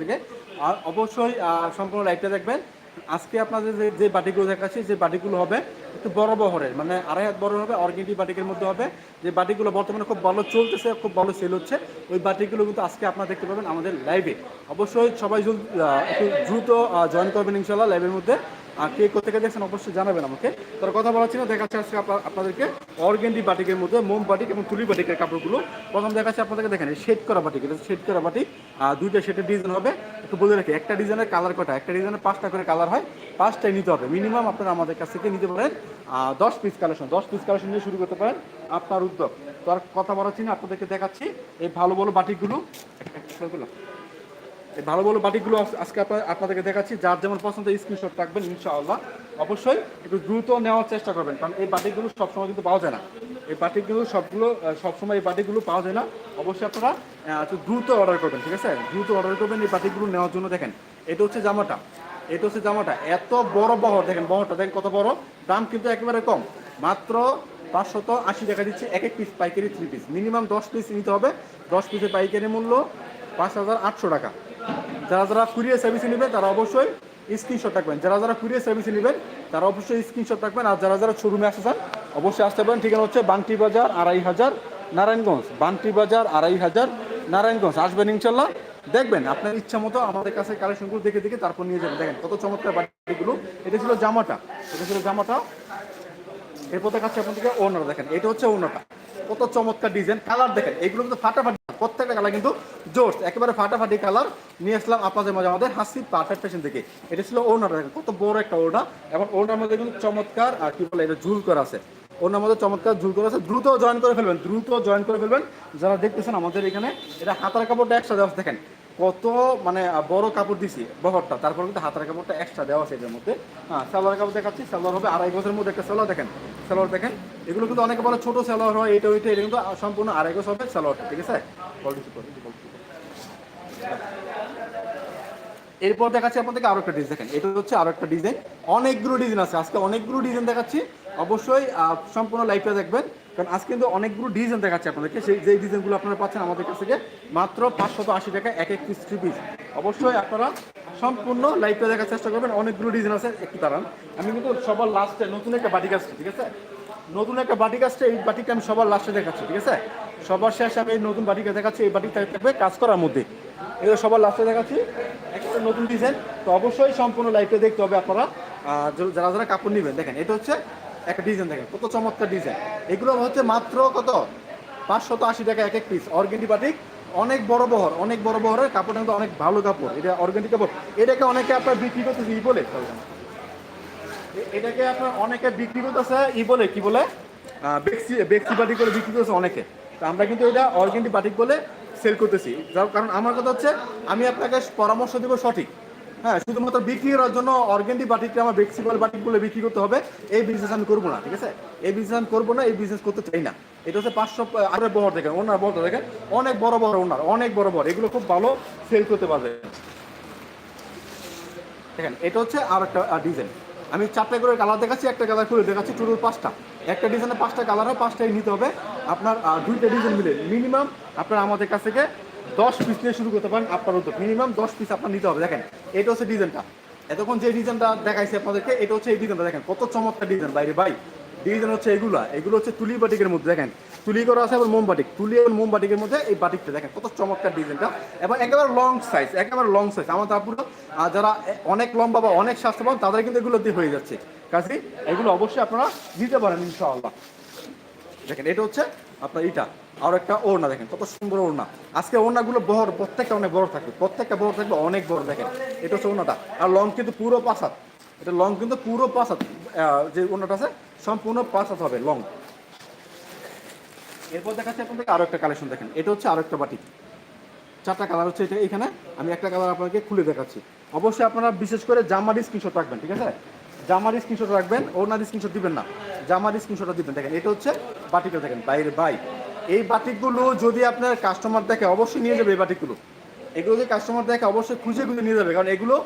থেকে। আর অবশ্যই সম্পূর্ণ লাইভটা দেখবেন। আজকে আপনাদের যে যে বাটিগুলো দেখাচ্ছি, যে বাটিগুলো হবে একটু বড় বহরের মানে আড়াই হাত বড় হবে অর্গেন্টি বাটিকের মধ্যে হবে। যে বাটিগুলো বর্তমানে খুব ভালো চলতেছে, খুব ভালো সেল হচ্ছে, ওই বাটিগুলো কিন্তু আজকে আপনারা দেখতে পাবেন আমাদের লাইভে অবশ্যই সবাই একটু দ্রুত জয়েন করবেন ইনশাল্লাহ লাইভের মধ্যে। আর কে কোথেকে দেখছেন অবশ্যই জানাবেন আমাকে। তার কথা বলা ছিল, দেখাচ্ছে আজকে আপনাদেরকে অর্গেন্ডি বাটিকের মধ্যে, মোম বাটিক এবং তুলি বাটিকের কাপড়গুলো। প্রথম দেখাচ্ছে আপনাদেরকে, দেখেন শেড করা বাটিক, এটা শেড করা বাটিক। আর দুইটা শেডের ডিজাইন হবে। একটু বলে রাখি, একটা ডিজাইনের কালার কটা? একটা ডিজাইনের পাঁচটা করে কালার হয়, পাঁচটাই নিতে হবে। মিনিমাম আপনারা আমাদের কাছ থেকে নিতে পারেন দশ পিস কালেকশন দশ পিস কালেকশন দিয়ে শুরু করতে পারেন আপনার উদ্যোগ। তো আর কথা বলা ছিল, আপনাদেরকে দেখাচ্ছি, এই ভালো ভালো বাটিকগুলো ভালো ভালো বাটিকগুলো আজ- আজকে আপনাদেরকে দেখাচ্ছি। যার যেমন পছন্দ স্ক্রিনশট রাখবেন, ইনশাআল্লাহ। অবশ্যই একটু দ্রুত নেওয়ার চেষ্টা করবেন, কারণ এই বাটিকগুলো সবসময় কিন্তু পাওয়া যায় না। এই বাটিকগুলো সবগুলো সবসময় এই বাটিকগুলো পাওয়া যায় না। অবশ্যই আপনারা একটু দ্রুত অর্ডার করবেন, ঠিক আছে? দ্রুত অর্ডার করবেন এই বাটিকগুলো নেওয়ার জন্য। দেখেন, এটা হচ্ছে জামাটা। এটা হচ্ছে জামাটা। এত বড় বহর, দেখেন বহরটা, দেখেন কত বড়। দাম কিন্তু একেবারে কম। মাত্র পাঁচশত আশি টাকা দিচ্ছে এক এক পিস পাইকারি থ্রি পিস মিনিমাম দশ পিস নিতে হবে। দশ পিসের পাইকারি মূল্য পাঁচ হাজার আটশো টাকা। যারা যারা কুরিয়ার সার্ভিসে নেবেন, তারা অবশ্যই স্ক্রিনশট রাখবেন। যারা যারা কুরিয়ার সার্ভিসে নেবেন, তারা অবশ্যই স্ক্রিনশট রাখবেন। আর যারা যারা শোরুমে আসতে চান, অবশ্যই আসতে পারেন। ঠিকানা হচ্ছে বান্টি বাজার আড়াই হাজার নারায়ণগঞ্জ। বান্টি বাজার আড়াই হাজার নারায়ণগঞ্জ। আসবেন ইনশাল্লাহ। দেখবেন, আপনার ইচ্ছা মতো আমাদের কাছে কালেকশনগুলো দেখে দেখে তারপর নিয়ে যাবেন। দেখেন কত চমৎকার বাটিগুলো। এটা ছিল জামাটা। এটা ছিল জামাটা। এরপর দেখাচ্ছি আপনাদেরকে ওনার দেখেন। এটা হচ্ছে ওনারটা কত চমৎকার ডিজাইন কালার দেখেন। এগুলো কিন্তু ফাটাফাটি, প্রত্যেকটা কালার কিন্তু জোর। একেবারে ফাটাফাটি কালার নিয়ে আসলাম আপনাদের মাঝে আমাদের হাসি পারফেক্ট ফ্যাশন থেকে। এটা ছিল ওনার দেখেন, কত বড় একটা ওনা এবং ওনার মধ্যে কিন্তু চমৎকার, আর কি বলে, এটা ঝুল করা আছে। ওনার মধ্যে চমৎকার ঝুল করা আছে। দ্রুত জয়েন করে ফেলবেন, দ্রুত জয়েন করে ফেলবেন। যারা দেখতেছেন আমাদের এখানে, এটা হাতার কাপড়টা একসাথে দেখেন। কত মানে বড় কাপড় দিছি, বহরটা। তারপর কিন্তু হাতের কাপড়টা এক্সট্রা দেওয়া আছে এটার মধ্যে। হ্যাঁ সালোয়ার কাপড় দেখাচ্ছি, সালোয়ার হবে আড়াই গজের মধ্যে একটা সালোয়ার দেখেন। সালোয়ার দেখেন, এগুলো কিন্তু অনেকে বলে ছোট সালোয়ার হয়, এটা, ওইটা, এটা কিন্তু সম্পূর্ণ আড়াই গজ হবে সালোয়ারটা, ঠিক আছে। এরপর দেখাচ্ছি আপনাদেরকে আরও একটা ডিজাইন দেখেন, এটা হচ্ছে আরও একটা ডিজাইন অনেকগুলো ডিজাইন আছে, আজকে অনেকগুলো ডিজাইন দেখাচ্ছি। অবশ্যই সম্পূর্ণ লাইভটা দেখবেন। কারণ আজকে কিন্তু অনেকগুলো ডিজাইন দেখাচ্ছি আপনাদেরকে। সেই যেই ডিজাইনগুলো আপনারা পাচ্ছেন আমাদের কাছ থেকে, মাত্র পাঁচশত আশি টাকা, এক এক পিস থ্রি পিস অবশ্যই আপনারা সম্পূর্ণ লাইভটা দেখার চেষ্টা করবেন। অনেকগুলো ডিজাইন আছে, একটু দাঁড়ান। আমি কিন্তু সবার লাস্টে নতুন একটা বাটি আসছি ঠিক আছে? নতুন একটা বাটিক আসছে এই বাটিকটা আমি সবার লাস্টে দেখাচ্ছি, ঠিক আছে? সবার শেষে আমি এই নতুন বাটিকা দেখাচ্ছি, এই বাটিক থাকবে কাজ করার মধ্যে। এগুলো সবার লাস্টে দেখাচ্ছি, একটা নতুন ডিজাইন তো অবশ্যই সম্পূর্ণ লাইভটা দেখতে হবে আপনারা। যারা যারা কাপড় নেবেন, দেখেন, এটা হচ্ছে একটা ডিজাইন দেখেন, কত চমৎকার ডিজাইন এগুলো হচ্ছে মাত্র কত? পাঁচশত আশি টাকা এক এক পিস অর্গেন্টি বাটিক, অনেক বড় বহর, অনেক বড় বহরের কাপড়টা কিন্তু অনেক ভালো কাপড়। এটা অর্গেন্টি কাপড়। এটাকে অনেকে আপনার বিক্রি করতেছে, ই বলে। এটাকে আপনার অনেকে বিক্রি করতেছে, ই বলে, কি বলে? বেক্সি বেক্সি বাটিক করে বিক্রি করতেছে অনেকে। তো আমরা কিন্তু এটা অর্গেন্টি বাটিক বলে সেল করতেছি। কারণ আমার কথা হচ্ছে, আমি আপনাকে পরামর্শ দেবো সঠিক। হ্যাঁ শুধুমাত্র বিক্রি করার জন্য অর্গেন্টি বাটিকটা আমার বেক্সি বলে বাটিক বলে বিক্রি করতে হবে। এই বিজনেস আমি করব না, ঠিক আছে? এই বিজনেস আমি করব না, এই বিজনেস করতে চাই না। এটা হচ্ছে পাঁচশো, আরও বহর দেখেন ওনার বহর দেখেন। অনেক বড় বড় ওনার অনেক বড় বড়, এগুলো খুব ভালো সেল করতে পারবে। দেখেন, এটা হচ্ছে আর একটা ডিজাইন আমি চারটা করে কালার দেখাচ্ছি, একটা কালার খুলে দেখাচ্ছি টোটাল পাঁচটা। একটা ডিজাইনে পাঁচটা কালার হয়, পাঁচটাই নিতে হবে। আপনার দুইটা ডিজাইন মিলে। মিনিমাম আপনার আমাদের কাছ থেকে দশ পিস নিয়ে শুরু করতে পারেন আপনার উদ্যোগ। মিনিমাম দশ পিস আপনার নিতে হবে। দেখেন, এটা হচ্ছে ডিজাইনটা এতক্ষণ যে ডিজাইনটা দেখাইছি আপনাদেরকে, এটা হচ্ছে এই ডিজাইনটা দেখেন, কত চমৎকার ডিজাইন বাইরে ভাই ডিজাইন হচ্ছে এগুলা। এগুলো হচ্ছে তুলি বাটিকের মধ্যে, দেখেন। তুলি করা আছে এবং মোম বাটিক। তুলি এবং মোম বাটিকের মধ্যে এই বাটিকটা, দেখেন, কত চমৎকার ডিজাইনটা এবং একেবারে লং সাইজ একেবারে লং সাইজ আমার তারপরে যারা অনেক লম্বা বা অনেক স্বাস্থ্যবান, তাদের কিন্তু এগুলো দিয়ে হয়ে যাচ্ছে। কাজে এগুলো অবশ্যই আপনারা দিতে পারেন, ইনশাআল্লাহ। দেখেন, এটা হচ্ছে আপনার এটা আর একটা ওড়না দেখেন কত সুন্দর ওড়না। আজকে ওড়নাগুলো বহর প্রত্যেকটা অনেক বড় থাকবে। প্রত্যেকটা বড় থাকবে অনেক বড় দেখেন। এটা হচ্ছে ওড়নাটা। আর লং কিন্তু পুরো পাঁচ হাত এটা লং কিন্তু পুরো আহ, যে ওড়নাটা আছে সম্পূর্ণ পাঁচ হাত হবে লং। এরপর দেখাচ্ছি আপনাদেরকে আরও একটা কালেকশন দেখেন। এটা হচ্ছে আরও একটা বাটি। চারটা কালার হচ্ছে এটা এখানে। আমি একটা কালার আপনাকে খুলে দেখাচ্ছি। অবশ্যই আপনারা বিশেষ করে জামার স্ক্রিনশট রাখবেন ঠিক আছে? জামার স্ক্রিনশট রাখবেন ওনার স্ক্রিনশট দিবেন না। জামার স্ক্রিনশটটা দিবেন, দেখেন, এটা হচ্ছে বাটিকটা দেখেন, বাইরে বাই এই বাটিকগুলো যদি আপনার কাস্টমার দেখে, অবশ্যই নিয়ে যাবে এই বাটিকগুলো। এগুলো যদি কাস্টমার দেখে, অবশ্যই খুঁজে খুঁজে নিয়ে যাবে, কারণ এগুলো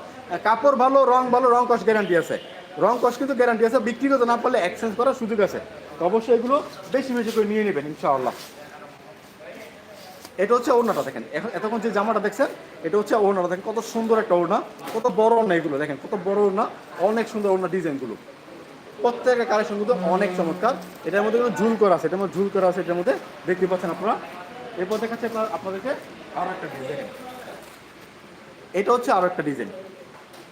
কাপড় ভালো, রং ভালো, রং কস গ্যারান্টি আছে। রং কস কিন্তু গ্যারান্টি আছে বিক্রি করতে না পারলে এক্সচেঞ্জ করার সুযোগ আছে। তো অবশ্যই এগুলো বেশি বেশি করে নিয়ে নেবেন, ইনশাআল্লাহ। এটা হচ্ছে ওড়নাটা দেখেন। এখন এতক্ষণ যে জামাটা দেখছেন, এটা হচ্ছে ওড়নাটা দেখেন। কত সুন্দর একটা ওড়না, কত বড় ওড়না এগুলো দেখেন। কত বড় ওড়না, অনেক সুন্দর ওড়না ডিজাইনগুলো। প্রত্যেকটা কালেকশন কিন্তু অনেক চমৎকার। এটার মধ্যে কিন্তু ঝুল করা আছে, এটার মধ্যে ঝুল করা আছে, এটার মধ্যে দেখতে পাচ্ছেন আপনারা। এরপর দেখাচ্ছে আপনার আপনাদেরকে আরও একটা ডিজাইন এটা হচ্ছে আরও একটা ডিজাইন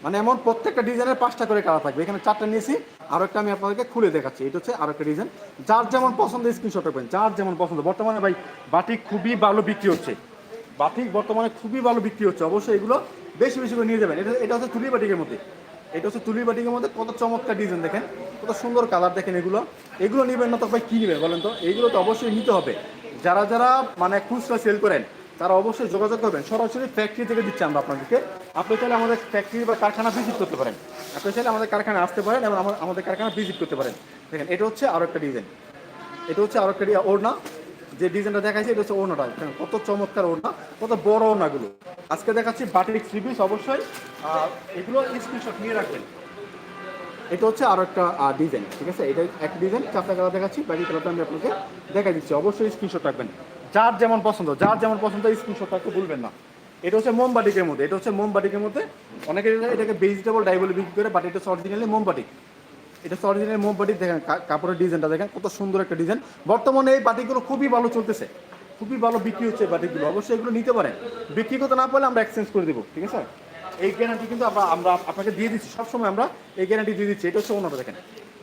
মানে এমন প্রত্যেকটা ডিজাইনের পাঁচটা করে কালার থাকবে। এখানে চারটা নিয়েছি। আরও একটা আমি আপনাদেরকে খুলে দেখাচ্ছি। এটা হচ্ছে আরও একটা ডিজাইন যার যেমন পছন্দ স্ক্রিনশট রাখবেন যার যেমন পছন্দ। বর্তমানে ভাই, বাটিক খুবই ভালো বিক্রি হচ্ছে। বাটিক বর্তমানে খুবই ভালো বিক্রি হচ্ছে। অবশ্যই এগুলো বেশি বেশি করে নিয়ে যাবেন। এটা এটা হচ্ছে তুলি বাটিকের মধ্যে। এটা হচ্ছে তুলি বাটিকের মধ্যে কত চমৎকার ডিজাইন দেখেন। কত সুন্দর কালার দেখেন এগুলো। এগুলো নেবেন না তো ভাই, কী নেবেন বলেন তো? এগুলো তো অবশ্যই নিতে হবে। যারা যারা মানে খুচরা সেল করেন তারা অবশ্যই যোগাযোগ করবেন। সরাসরি ফ্যাক্টরি থেকে দিচ্ছি আমরা আপনাদেরকে। আপনি চাইলে আমাদের ফ্যাক্টরি বা কারখানা ভিজিট করতে পারেন। আপনি চাইলে আমাদের কারখানায় আসতে পারেন এবং আমাদের কারখানা ভিজিট করতে পারেন। দেখেন, এটা হচ্ছে আরও একটা ডিজাইন এটা হচ্ছে আরও একটা ওড়না, যে ডিজাইনটা দেখাচ্ছি এটা হচ্ছে ওড়নাটা। কত চমৎকার ওড়না, কত বড় ওড়নাগুলো। আজকে দেখাচ্ছি বাটিক থ্রি পিস অবশ্যই এগুলো স্ক্রিনশট নিয়ে রাখবেন। এটা হচ্ছে আরও একটা ডিজাইন ঠিক আছে? এটা এক ডিজাইন চারটা কালার দেখাচ্ছি, বাকি কালারটা আমি আপনাকে দেখাই দিচ্ছি। অবশ্যই স্ক্রিনশট রাখবেন। যার যেমন পছন্দ, যার যেমন পছন্দ স্ক্রিনশট রাখতে ভুলবেন না। এটা হচ্ছে মোমবাটিকের মধ্যে, এটা হচ্ছে মোমবাটিকের মধ্যে। অনেকে এটা- এটাকে ভেজিটেবল ডাই বলে বিক্রি করে বাট এটা হচ্ছে অরিজিনালি মোমবাটিক এটা হচ্ছে অরিজিনাল মোমবাটিক দেখেন কাপড়ের ডিজাইনটা দেখেন, কত সুন্দর একটা ডিজাইন বর্তমানে এই বাটিকগুলো খুবই ভালো চলতেছে, খুবই ভালো বিক্রি হচ্ছে বাটিকগুলো অবশ্যই এগুলো নিতে পারেন। বিক্রি করতে না পারলে আমরা এক্সচেঞ্জ করে দেবো, ঠিক আছে? এই গ্যারান্টি কিন্তু আমরা আমরা আপনাকে দিয়ে দিচ্ছি, সবসময় আমরা এই গ্যারান্টি দিয়ে দিচ্ছি, এটা হচ্ছে ওনাটা দেখেন।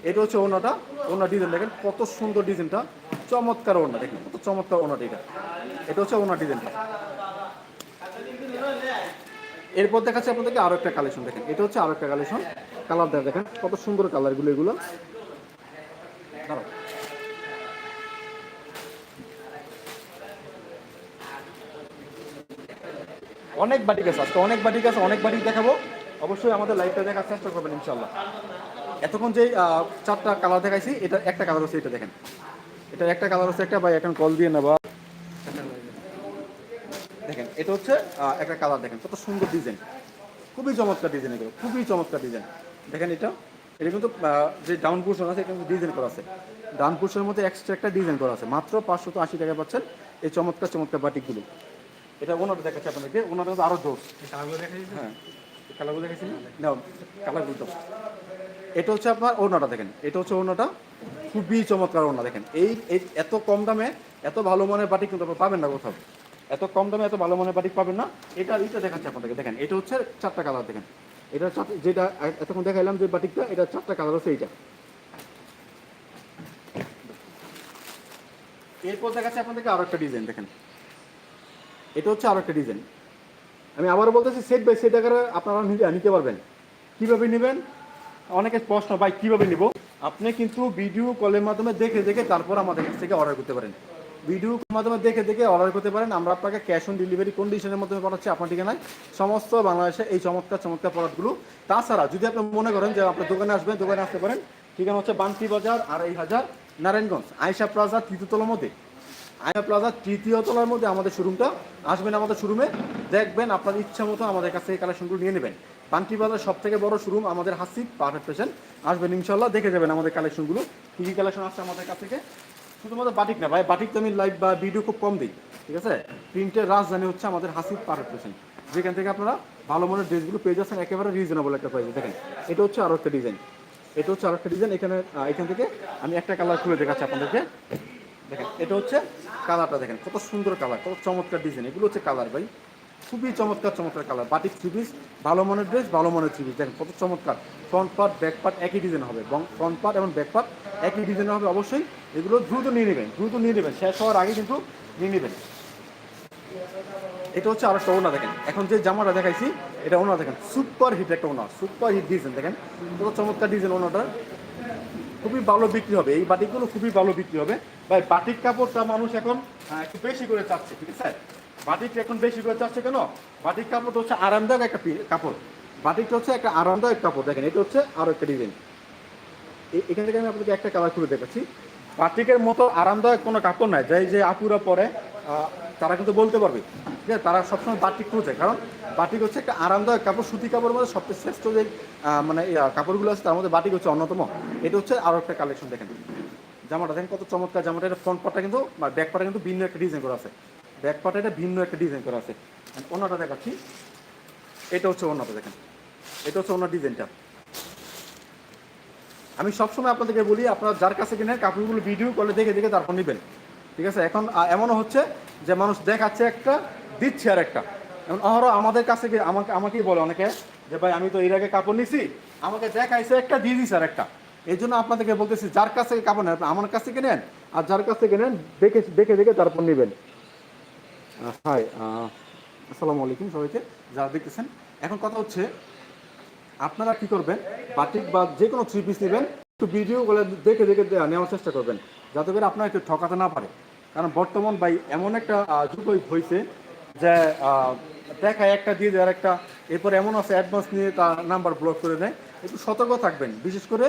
এটা হচ্ছে ওনাটা ওনার ডিজাইন দেখেন, কত সুন্দর ডিজাইনটা চমৎকার ওনা দেখেন, কত চমৎকার ওনাটা এটা। এটা হচ্ছে ওনার ডিজাইনটা এরপর দেখাচ্ছে আপনাদেরকে আরও একটা কালেকশন দেখেন। এটা হচ্ছে আরও একটা কালেকশন কালার দেখ, দেখেন, কত সুন্দর কালারগুলো এগুলো অনেক বাটিক আছে আজকে, অনেক বাটিক আছে, অনেক বাটিক দেখাবো। অবশ্যই আমাদের লাইভটা দেখার চেষ্টা করবেন ইনশাল্লাহ এতক্ষণ যে চারটা কালার দেখাইছি এটা একটা কালার হচ্ছে এটা দেখেন। এটা একটা কালার হচ্ছে একটা ভাই এখন কল দিয়ে নেবা। দেখেন এটা হচ্ছে একটা কালার দেখেন কত সুন্দর ডিজাইন খুবই চমৎকার ডিজাইন এগুলো খুবই চমৎকার ডিজাইন দেখেন এটা এটা কিন্তু যে ডাউন পোর্শন আছে এটা কিন্তু ডিজাইন করা আছে। ডাউন পোর্শনের মধ্যে এক্সট্রা একটা ডিজাইন করা আছে মাত্র পাঁচশো তো আশি টাকা পাচ্ছেন এই চমৎকার চমৎকার বাটিকগুলো এটা ওনার দেখাচ্ছে আপনাদেরকে ওনার কিন্তু আরও জোর হ্যাঁ। কালারগুলো দেখেছি না কালারগুলো এটা হচ্ছে আপনার ওড়নাটা দেখেন। এটা হচ্ছে ওড়নাটা। খুবই চমৎকার ওড়না দেখেন। এই এত কম দামে এত ভালো মানের বাটিক কিন্তু আপনারা পাবেন না কোথাও। এত কম দামে এত ভালো মানের বাটিক পাবেন না। এটা এটা দেখাচ্ছে আপনাদেরকে। দেখেন, এটা হচ্ছে চারটা কালার দেখেন। এটা যেটা এতক্ষণ দেখাইলাম যে বাটিকটা, এটা চারটা কালার হচ্ছে এইটা। এরপর দেখাচ্ছে আপনাদেরকে আরও একটা ডিজাইন দেখেন। এটা হচ্ছে আরও একটা ডিজাইন। আমি আবারও বলতেছি সেট বাই সেট আকারে আপনারা নিতে পারবেন। কীভাবে নেবেন? অনেকে প্রশ্ন, ভাই, কীভাবে নিব? আপনি কিন্তু ভিডিও কলের মাধ্যমে দেখে দেখে তারপর আমাদের কাছ থেকে অর্ডার করতে পারেন। ভিডিও মাধ্যমে দেখে দেখে অর্ডার করতে পারেন। আমরা আপনাকে ক্যাশ অন ডেলিভারি কন্ডিশনের মাধ্যমে পাঠাচ্ছি আপনার ঠিকানায়। সমস্ত বাংলাদেশে এই চমৎকার চমৎকার প্রোডাক্টগুলো তাছাড়া যদি আপনি মনে করেন যে আপনার দোকানে আসবেন, দোকানে আসতে পারেন, ঠিকানা হচ্ছে বান্তি বাজার, আড়াই হাজার নারায়ণগঞ্জ আয়সা প্লাজা তৃতীয়তলার মধ্যে আয়না প্লাজা তৃতীয় তলার মধ্যে আমাদের শোরুমটা আসবেন আমাদের শোরুমে দেখবেন আপনার ইচ্ছা মতো আমাদের কাছে এই কালেকশনগুলো নিয়ে নেবেন। পান্টি বাজার সব থেকে বড় শোরুম আমাদের হাসিব পারফেক্ট পেশেন্ট আসবেন ইনশাল্লাহ দেখে যাবেন আমাদের কালেকশনগুলো কী কী কালেকশন আসছে আমাদের কাছ থেকে? শুধুমাত্র বাটিক না ভাই বাটিক তো আমি লাইভ বা ভিডিও খুব কম দিই, ঠিক আছে? প্রিন্টের রাজধানী হচ্ছে আমাদের হাসিব পারফেক্ট পেশেন্ট যেখান থেকে আপনারা ভালো মানের ড্রেসগুলো পেয়ে যাচ্ছেন, একেবারে রিজনেবল একটা প্রাইসে দেখেন, এটা হচ্ছে আরও একটা ডিজাইন এটা হচ্ছে আরও একটা ডিজাইন এখানে এখান থেকে আমি একটা কালার খুলে দেখাচ্ছি আপনাদেরকে। দেখেন, এটা হচ্ছে কালারটা দেখেন, কত সুন্দর কালার, কত চমৎকার ডিজাইন এগুলো হচ্ছে কালার ভাই। খুবই চমৎকার চমৎকার কালার, বাটিক থ্রি পিস ভালো মানের ড্রেস ভালো মানের থ্রি পিস দেখেন কত চমৎকার ফ্রন্ট পার্ট ব্যাক পার্ট একই ডিজাইন হবে, এবং ফ্রন্ট পার্ট এবং ব্যাক পার্ট একই ডিজাইন হবে অবশ্যই। এগুলো দ্রুত নিয়ে নেবেন, দ্রুত নিয়ে নেবেন, শেষ হওয়ার আগে কিন্তু নিয়ে নেবেন। এটা হচ্ছে আরেকটা ওনা দেখেন। এখন যে জামাটা দেখাইছি, এটা ওনা দেখেন সুপার হিট একটা ওনা সুপার হিট ডিজাইন দেখেন। কত চমৎকার ডিজাইন ওনাটা খুবই ভালো বিক্রি হবে। এই বাটিকগুলো খুবই ভালো বিক্রি হবে। ভাই বাটিক কাপড়টা মানুষ এখন আহ, একটু বেশি করে চাচ্ছে ঠিক আছে? বাটিক এখন বেশি করে চাচ্ছে কেন? বাটিক কাপড়টা হচ্ছে আরামদায়ক একটা কাপড়। বাটিকটা হচ্ছে একটা আরামদায়ক কাপড় দেখেন এটা হচ্ছে আরও একটা ডিজাইন এখান থেকে আমি আপনাকে একটা কালার খুলে দেখাচ্ছি। বাটিকের মতো আরামদায়ক কোনো কাপড় নাই। যাই যে আপুরা পরে তারা কিন্তু বলতে পারবে। ঠিক আছে? তারা সবসময় বাটিক খুঁজে কারণ বাটিক হচ্ছে একটা আরামদায়ক কাপড়, সুতি কাপড়ের মধ্যে সবচেয়ে শ্রেষ্ঠ যে মানে কাপড়গুলো আছে, তার মধ্যে বাটিক হচ্ছে অন্যতম। এটা হচ্ছে আরও একটা কালেকশন দেখেন। জামাটা দেখেন কত চমৎকার। জামাটা এটা ফ্রন্ট পার্টটা কিন্তু ব্যাক পার্টটা কিন্তু ভিন্ন একটা ডিজাইন করা আছে। ব্যাক পার্টে এটা ভিন্ন একটা ডিজাইন করা আছে। অন্যটা দেখাচ্ছি। এটা হচ্ছে অন্যটা, দেখেন। এটা হচ্ছে অন্য ডিজাইনটা আমি সবসময় আপনাদেরকে বলি, আপনারা যার কাছে কিনেন, কাপড়গুলো ভিডিও করলে দেখে দেখে তারপর নেবেন। ঠিক আছে? এখন এমনও হচ্ছে যে মানুষ দেখাচ্ছে একটা, দিচ্ছে আর একটা। এখন অহরহ আমাদের কাছে আমাকে, আমাকেই বলে অনেকে যে, ভাই, আমি তো এর আগে কাপড় নিছি, আমাকে দেখাইছে একটা, দিয়ে দিছে আর একটা। এই জন্য আপনাদেরকে বলতেছি, যার কাছ থেকে কাপড় নেন, আমার কাছ থেকে নেন, আর যার কাছ থেকে নেন, দেখে দেখে দেখে তারপর নেবেন। হাই আসসালামু আলাইকুম সবাইকে, যারা দেখতেছেন। এখন কথা হচ্ছে, আপনারা কি করবেন, বাটিক বা যে কোনো থ্রি পিস নেবেন, একটু ভিডিও গুলো দেখে দেখে নেওয়ার চেষ্টা করবেন, যাতে করে আপনারা একটু ঠকাতে না পারে। কারণ বর্তমান ভাই এমন একটা যুগ হয়েছে যে দেখা একটা, দিয়ে আর একটা, এরপর এমন আছে অ্যাডভান্স নিয়ে তার নাম্বার ব্লক করে দেয়। একটু সতর্ক থাকবেন। বিশেষ করে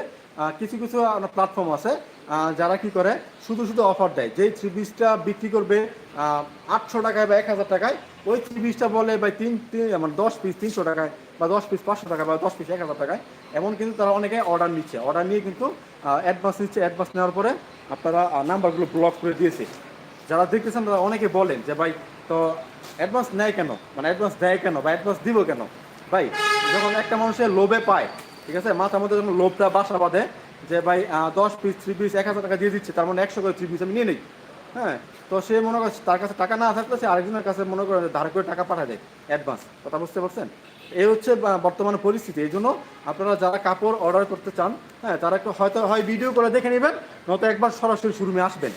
কিছু কিছু প্ল্যাটফর্ম আছে যারা কি করে, শুধু শুধু অফার দেয়। যেই থ্রি পিসটা বিক্রি করবে আটশো টাকায় বা এক হাজার টাকায়, ওই থ্রি পিসটা বলে ভাই তিন তিন মানে দশ পিস তিনশো টাকায় বা দশ পিস পাঁচশো টাকা বা দশ পিস এক হাজার টাকায়, এমন কিন্তু তারা অনেকে অর্ডার নিচ্ছে। অর্ডার নিয়ে কিন্তু অ্যাডভান্স নিচ্ছে। অ্যাডভান্স নেওয়ার পরে আপনারা নাম্বারগুলো ব্লক করে দিয়েছে। যারা দেখতেছেন তারা অনেকে বলেন যে, ভাই, তো অ্যাডভান্স নেয় কেন? মানে অ্যাডভান্স দেয় কেন? বা অ্যাডভান্স দিব কেন? ভাই, যখন একটা মানুষের লোভে পায়, ঠিক আছে? মাথার মধ্যে যখন লোভটা বাসা বাঁধে যে, ভাই দশ পিস থ্রি পিস এক হাজার টাকা দিয়ে দিচ্ছে, তার মানে একশো করে থ্রি পিস আমি নিয়ে নিই। হ্যাঁ? তো সে মনে করে তার কাছে টাকা না থাকলে সে আরেকজনের কাছে মনে করে ধার করে টাকা পাঠায় দেয় অ্যাডভান্স কথা বুঝতে পারছেন? এই হচ্ছে বর্তমানে পরিস্থিতি। এই জন্য আপনারা যারা কাপড় অর্ডার করতে চান হ্যাঁ তারা একটু হয়তো হয় ভিডিও করে দেখে নেবেন, নয়তো একবার সরাসরি শোরুমে আসবেন।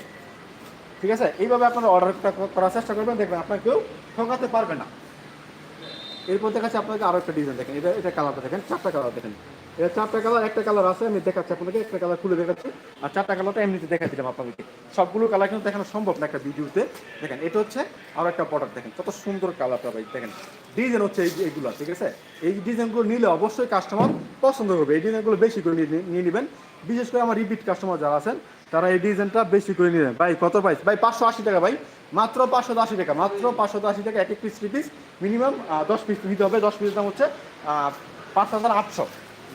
ঠিক আছে? এইভাবে আপনারা অর্ডারটা করার চেষ্টা করবেন, দেখবেন আপনার কেউ ঠকাতে পারবে না। এরপর দেখাচ্ছি আপনাকে আরও একটা ডিজাইন দেখেন। এটা এটা কালারটা দেখেন, চারটা কালার দেখেন। এটা চারটা কালার একটা কালার আছে, আমি দেখাচ্ছি আপনাকে একটা কালার খুলে দেখাচ্ছি। আর চারটা কালারটা এমনিতে দেখা দিলাম আপনাদেরকে। সবগুলো কালার কিন্তু দেখানো সম্ভব না একটা ভিডিওতে দেখেন, এটা হচ্ছে আরও একটা প্রোডাক্ট দেখেন। কত সুন্দর কালারটা ভাই, দেখেন। ডিজাইন হচ্ছে এই এইগুলো, ঠিক আছে? এই ডিজাইনগুলো নিলে অবশ্যই কাস্টমার পছন্দ করবে। এই ডিজাইনগুলো বেশি করে নিয়ে নেবেন। বিশেষ করে আমার রিপিট কাস্টমার যারা আছেন তারা এই ডিজাইনটা বেশি করে নিলেন। ভাই, কত প্রাইস ভাই, পাঁচশো আশি টাকা, ভাই। মাত্র পাঁচশো আশি টাকা, মাত্র পাঁচশো আশি টাকা, এক এক পিস পিস মিনিমাম দশ পিস নিতে হবে। দশ পিসের দাম হচ্ছে পাঁচ হাজার আটশো।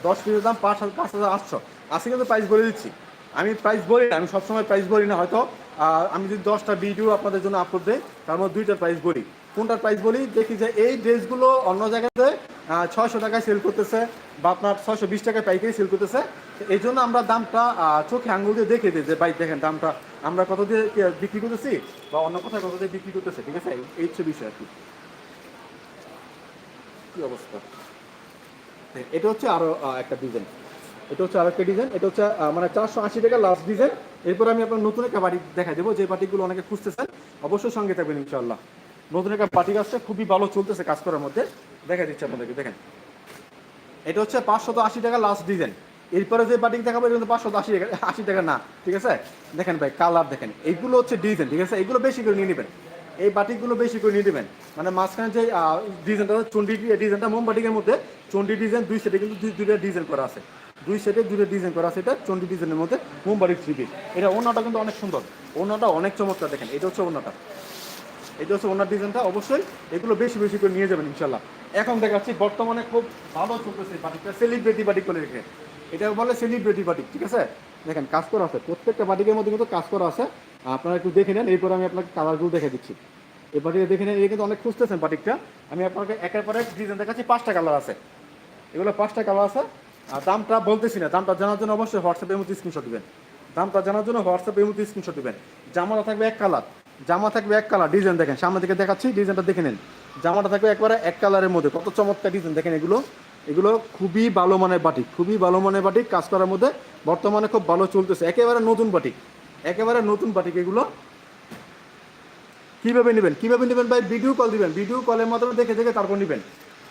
দশ পিসের দাম পাঁচ হাজার পাঁচ হাজার আটশো। আজকে কিন্তু প্রাইস বলে দিচ্ছি। আমি প্রাইস বলি না, আমি সবসময় প্রাইস বলি না, হয়তো আমি যদি দশটা ভিডিও আপনাদের জন্য আপলোড দিই, তার মধ্যে দুইটার প্রাইস বলি। কোনটার প্রাইস বলি? দেখি যে এই ড্রেসগুলো অন্য জায়গাতে ছয়শো টাকায় সেল করতেছে বা আপনার ছয়শো বিশ টাকায় পাইকারি সেল করতেছে। এই জন্য আমরা দামটা চোখে আঙুল দিয়ে দেখে দিই যে, ভাই, দেখেন দামটা, আমরা কত দিয়ে বিক্রি করতেছি বা অন্য কোথায় কত দিয়ে বিক্রি করতেছে? ঠিক আছে? এই বিষয় আর কি অবস্থা? এটা হচ্ছে আরও একটা ডিজাইন এটা হচ্ছে আরও একটা ডিজাইন এটা হচ্ছে মানে চারশো আশি টাকা লাস্ট ডিজাইন এরপর আমি আপনার নতুন একটা বাড়ি দেখা দেবো। যে বাটিগুলো অনেকে খুঁজতেছেন, অবশ্যই সঙ্গে থাকবেন ইনশাল্লাহ নতুন একটা বাটি আসছে, খুবই ভালো চলতেছে কাজ করার মধ্যে। দেখা দিচ্ছে আপনাদেরকে, দেখেন। এটা হচ্ছে পাঁচশত আশি টাকা লাস্ট ডিজাইন এরপরে যে বাটিক দেখাবো, এটা কিন্তু পাঁচশত আশি টাকা আশি টাকা না, ঠিক আছে? দেখেন ভাই কালার দেখেন। এইগুলো হচ্ছে ডিজাইন ঠিক আছে? এইগুলো বেশি করে নিয়ে নেবেন। এই বাটিকগুলো বেশি করে নিয়ে নেবেন। মানে মাঝখানে যে ডিজাইনটা চন্ডি ডিজাইনটা মোম বাটিকের মধ্যে চন্ডি ডিজাইন দুই সেটে কিন্তু দুই- দুইটা ডিজাইন করা আছে। দুই সেটে দুইটা ডিজাইন করা আছে, এটা চন্ডি ডিজাইনের মধ্যে মোম বাটিক থ্রি এটা ওনাটা কিন্তু অনেক সুন্দর। ওনাটা অনেক চমৎকার, দেখেন। এটা হচ্ছে ওনাটা এটা হচ্ছে ওনার ডিজাইনটা অবশ্যই এগুলো বেশি বেশি করে নিয়ে যাবেন ইনশাল্লাহ এখন দেখাচ্ছি, বর্তমানে খুব ভালো চলতেছে বাটিকটা সেলিব্রিটি বাটিক করে রেখে এটা বলে সেলিব্রিটি বাটিক, ঠিক আছে? দেখেন, কাজ করা আছে, প্রত্যেকটা বাটিকের মধ্যে কিন্তু কাজ করা আছে। আপনারা একটু দেখে নেন, এরপর আমি আপনাকে কালারগুলো দেখে দিচ্ছি। এই বাটিকে দেখে নেন এটা কিন্তু অনেক খুঁজতেছেন বাটিকটা। আমি আপনাকে একের পর এক ডিজাইন দেখাচ্ছি, পাঁচটা কালার আছে। এগুলো পাঁচটা কালার আছে। আর দামটা বলতেছি না, দামটা জানার জন্য অবশ্যই হোয়াটসঅ্যাপের মধ্যে স্ক্রিনশট দেবেন। দামটা জানার জন্য হোয়াটসঅ্যাপের মধ্যে স্ক্রিনশট দিবেন। জামাটা থাকবে এক কালার জামা থাকবে এক কালার ডিজাইন দেখেন সামনে থেকে দেখাচ্ছি ডিজাইনটা দেখে নেন। জামাটা থাকবে একবারে এক কালারের মধ্যে, কত চমৎকার ডিজাইন দেখেন এগুলো। এগুলো খুবই ভালো মানের বাটি খুবই ভালো মানের বাটি কাজ করার মধ্যে বর্তমানে খুব ভালো চলতেছে। একেবারে নতুন বাটি একেবারে নতুন বাটিক এগুলো। কীভাবে নেবেন? কীভাবে নেবেন ভাই? ভিডিও কল দিবেন। ভিডিও কলের মাধ্যমে দেখে দেখে তারপর নেবেন।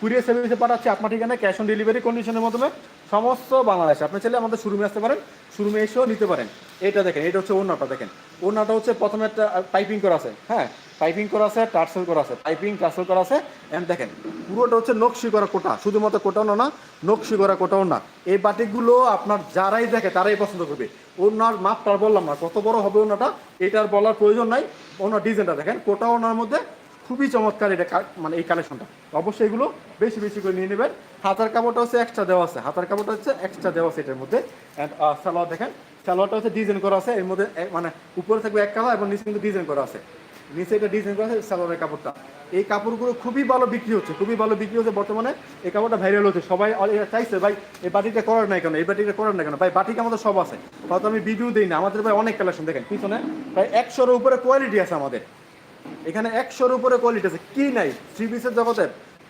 কুরিয়ার সার্ভিসে পাঠাচ্ছি আপনার ঠিকানা ক্যাশ অন ডেলিভারি কন্ডিশনের মাধ্যমে সমস্ত বাংলাদেশে। আপনি চাইলে আমাদের শোরুমে আসতে পারেন শোরুমে এসেও নিতে পারেন। এটা দেখেন, এটা হচ্ছে ওনাটা দেখেন। ওনাটা হচ্ছে প্রথমে একটা পাইপিং করা আছে হ্যাঁ? পাইপিং করা আছে, টার্সেল করা আছে পাইপিং টার্সেল করা আছে। অ্যান্ড দেখেন, পুরোটা হচ্ছে নকশি করা কোটা, শুধুমাত্র কোটাও না নকশি করা কোটাও না। এই বাটিকগুলো আপনার যারাই দেখে, তারাই পছন্দ করবে। ওনার মাপটা বললাম না, কত বড় হবে ওনাটা এটার বলার প্রয়োজন নাই। ওনার ডিজাইনটা দেখেন, কোটা ওনার মধ্যে খুবই চমৎকার এটা মানে এই কালেকশনটা অবশ্যই এগুলো বেশি বেশি করে নিয়ে নেবেন। হাতার কাপড়টা হচ্ছে এক্সট্রা দেওয়া আছে। হাতার কাপড়টা হচ্ছে এক্সট্রা দেওয়া আছে এটার মধ্যে। অ্যান্ড সালোয়ার দেখেন। সালোয়ারটা হচ্ছে ডিজাইন করা আছে। এর মধ্যে মানে উপরে থাকবে এক কালার এবং নিচে কিন্তু ডিজাইন করা আছে। নিচে এটা ডিজাইন করা আছে সালোয়ারের কাপড়টা। এই কাপড়গুলো খুবই ভালো বিক্রি হচ্ছে। খুবই ভালো বিক্রি হচ্ছে। বর্তমানে এই কাপড়টা ভাইরাল হচ্ছে। সবাই চাইছে, ভাই, এই বাটিটা করার নাই কেন? এই বাটিটা করার না কেন? ভাই বাটিকে আমাদের সব আছে। হয়তো আমি ভিডিও দিই না। আমাদের ভাই অনেক কালেকশন দেখেন। পিছনে প্রায় একশোর উপরে কোয়ালিটি আছে আমাদের। এখানে একশোর উপরে কোয়ালিটি আছে। কি নাই? থ্রি পিসের জগতে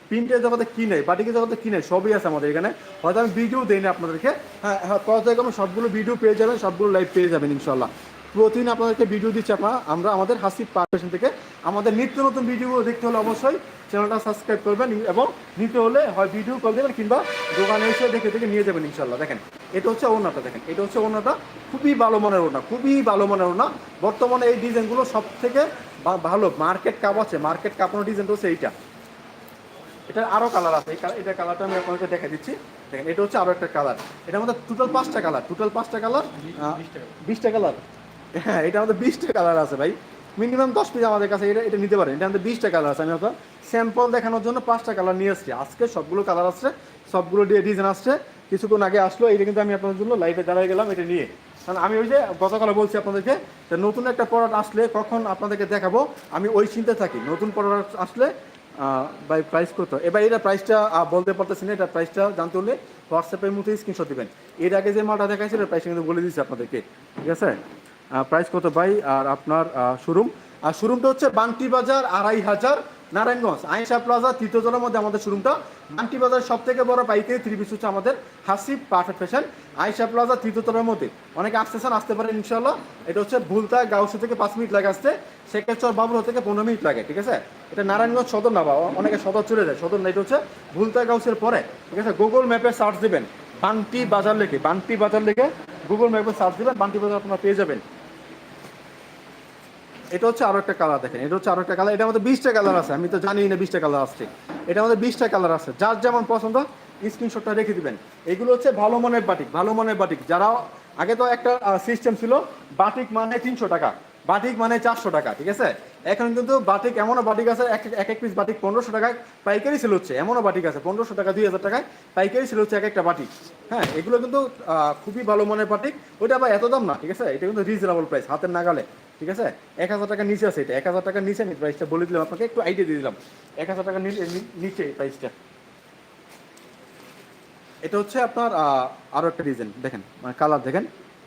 প্রিন্টের জগতে কি নাই? বাটিকের জগতে কি নাই? সবই আছে আমাদের এখানে। হয়তো আমি ভিডিও দিই না আপনাদেরকে। হ্যাঁ হ্যাঁ আমি সবগুলো ভিডিও পেয়ে যাবেন, সবগুলো লাইভ পেয়ে যাবেন ইনশাল্লাহ প্রতিদিন আপনাদেরকে ভিডিও দিচ্ছি আমরা আমাদের হাসি পারফেশন থেকে আমাদের নিত্য নতুন ভিডিওগুলো দেখতে হলে অবশ্যই চ্যানেলটা সাবস্ক্রাইব করবেন এবং নিতে হলে হয় ভিডিও কল দেবেন কিংবা দোকানে এসে দেখে দেখে নিয়ে যাবেন ইনশাল্লাহ দেখেন এটা হচ্ছে ওনাটা দেখেন এটা হচ্ছে ওনাটা খুবই ভালো মানের ওনা খুবই ভালো মানের ওনা বর্তমানে এই ডিজাইনগুলো সব থেকে ভালো মার্কেট কাপ আছে মার্কেট কাপানো ডিজাইনটা হচ্ছে এইটা। এটা আরও কালার আছে এটা কালারটা আমি আপনাকে দেখা দিচ্ছি। দেখেন এটা হচ্ছে আরও একটা কালার এটা আমাদের টোটাল পাঁচটা কালার টোটাল পাঁচটা কালার বিশটা কালার হ্যাঁ এটা আমাদের বিশটা কালার আছে ভাই। মিনিমাম দশ পিস আমাদের কাছে এটা এটা নিতে পারেন। এটা আমাদের বিশটা কালার আছে। আমি আপনার স্যাম্পল দেখানোর জন্য পাঁচটা কালার নিয়ে এসেছি। আজকে সবগুলো কালার আসছে, সবগুলো ডিজাইন আসছে। কিছুক্ষণ আগে আসলো এটা কিন্তু আমি আপনাদের জন্য লাইভে দাঁড়ায় গেলাম এটা নিয়ে। কারণ আমি ওই যে গতকাল বলছি আপনাদেরকে যে নতুন একটা প্রোডাক্ট আসলে কখন আপনাদেরকে দেখাবো, আমি ওই চিন্তা থাকি। নতুন প্রোডাক্ট আসলে বাই প্রাইস কত? এবার এটা প্রাইসটা বলতে পারতেছি না, এটা প্রাইসটা জানতে হলে হোয়াটসঅ্যাপের মধ্যে স্ক্রিনশট দিবেন। এর আগে যে মালটা দেখাইছিল প্রাইসটা কিন্তু বলে দিচ্ছি আপনাদেরকে। ঠিক আছে? প্রাইস কত ভাই? আর আপনার শোরুম আর শোরুমটা হচ্ছে বান্টি বাজার আড়াই হাজার নারায়ণগঞ্জ। আয়েশা প্লাজা তৃতীয়জনের মধ্যে আমাদের শোরুমটা বান্টি বাজার সব থেকে বড় পাইকারি থ্রি পিস হচ্ছে আমাদের Hasib Perfect Fashion Ayesha Plaza তৃতীয়তলার মধ্যে। অনেকে আসতেছেন আসতে পারেন ইনশাল্লাহ এটা হচ্ছে ভুলতা গাউসি থেকে পাঁচ মিনিট লাগে আসতে। শেখেচর বাবুল থেকে পনেরো মিনিট লাগে, ঠিক আছে? এটা নারায়ণগঞ্জ সদর না বাবা অনেকে সদর চলে যায়, সদর না, এটা হচ্ছে ভুলতা গাউসের পরে, ঠিক আছে? গুগল ম্যাপে সার্চ দিবেন, বান্টি বাজার লেখে, বান্টি বাজার লেখে গুগল ম্যাপে সার্চ দিবেন, বান্টি বাজার আপনারা পেয়ে যাবেন। এটা হচ্ছে আরও একটা কালার দেখেন, এটা হচ্ছে আরও একটা কালার এটা আমাদের বিশটা কালার আছে, আমি তো জানি না বিশটা কালার আসছে এটা আমাদের বিশটা কালার আছে, যার যেমন পছন্দ স্ক্রিনশটটা রেখে দিবেন। এগুলো হচ্ছে ভালো মনের বাটিক ভালো মনের বাটিক যারা, আগে তো একটা সিস্টেম ছিল বাটিক মানে তিনশো টাকা বাটিক মানে চারশো টাকা, ঠিক আছে? এখন কিন্তু বাটিক এমনও বাটিক আছে, এক এক পিস বাটিক পনেরোশো টাকায় পাইকারি সেল হচ্ছে, এমনও বাটিক আছে, পনেরোশো টাকা, দুই হাজার টাকায় পাইকারি সেল হচ্ছে এক একটা বাটিক হ্যাঁ এগুলো কিন্তু খুবই ভালো মনের বাটিক ওইটা আবার এত দাম না, ঠিক আছে? এটা কিন্তু রিজনেবল প্রাইস হাতের নাগালে। ঠিক আছে? এক হাজার টাকার নিচে আছে এটা। এক হাজার টাকার নিচে আমি প্রাইসটা বলে দিলাম আপনাকে একটু আইডিয়া দিয়ে দিলাম। এক হাজার টাকার নি- নি- নিচে প্রাইসটা এটা হচ্ছে আপনার আহ, আরও একটা ডিজাইন দেখেন মানে কালার দেখেন।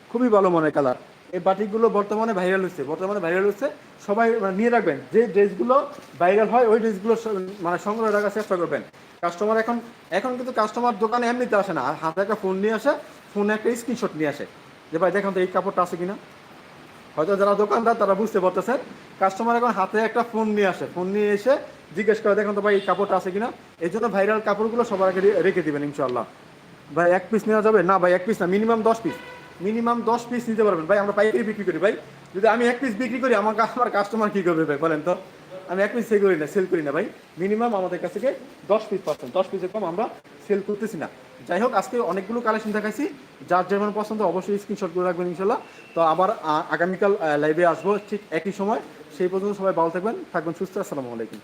খুবই ভালো মনের কালার এই বাটিকগুলো বর্তমানে ভাইরাল হচ্ছে। বর্তমানে ভাইরাল হচ্ছে সবাই মানে নিয়ে রাখবেন। যে ড্রেসগুলো ভাইরাল হয় ওই ড্রেসগুলো মানে সংগ্রহ রাখার চেষ্টা করবেন। কাস্টমার এখন এখন কিন্তু কাস্টমার দোকানে এমনিতে আসে না। আর হাতে একটা ফোন নিয়ে আসে ফোনে একটা স্ক্রিনশট নিয়ে আসে। যে ভাই দেখেন তো এই কাপড়টা আছে কিনা? হয়তো যারা দোকানদার, তারা বুঝতে পারতেছেন কাস্টমার এখন হাতে একটা ফোন নিয়ে আসে। ফোন নিয়ে এসে জিজ্ঞেস করে, দেখেন তো ভাই, এই কাপড়টা আছে কিনা? এই জন্য ভাইরাল কাপড়গুলো সবার আগে রেখে দিবেন ইনশাল্লাহ ভাই, এক পিস নেওয়া যাবে? না ভাই, এক পিস না মিনিমাম দশ পিস মিনিমাম দশ পিস নিতে পারবেন। ভাই, আমরা পাইকারি বিক্রি করি, ভাই। যদি আমি এক পিস বিক্রি করি, আমার আমার কাস্টমার কী করবে, ভাই, বলেন তো? আমি এক পিস সেল করি না সেল করি না, ভাই। মিনিমাম আমাদের কাছ থেকে দশ পিস পাচ্ছেন। দশ পিসের কম আমরা সেল করতেছি না। যাই হোক, আজকে অনেকগুলো কালেকশন দেখাইছি। যার যেমন পছন্দ, অবশ্যই স্ক্রিনশট করে রাখবেন ইনশাল্লাহ। তো আবার আগামীকাল লাইভে আসব ঠিক একই সময়। সেই পর্যন্ত সবাই ভালো থাকবেন থাকবেন সুস্থ। আসসালামু আলাইকুম।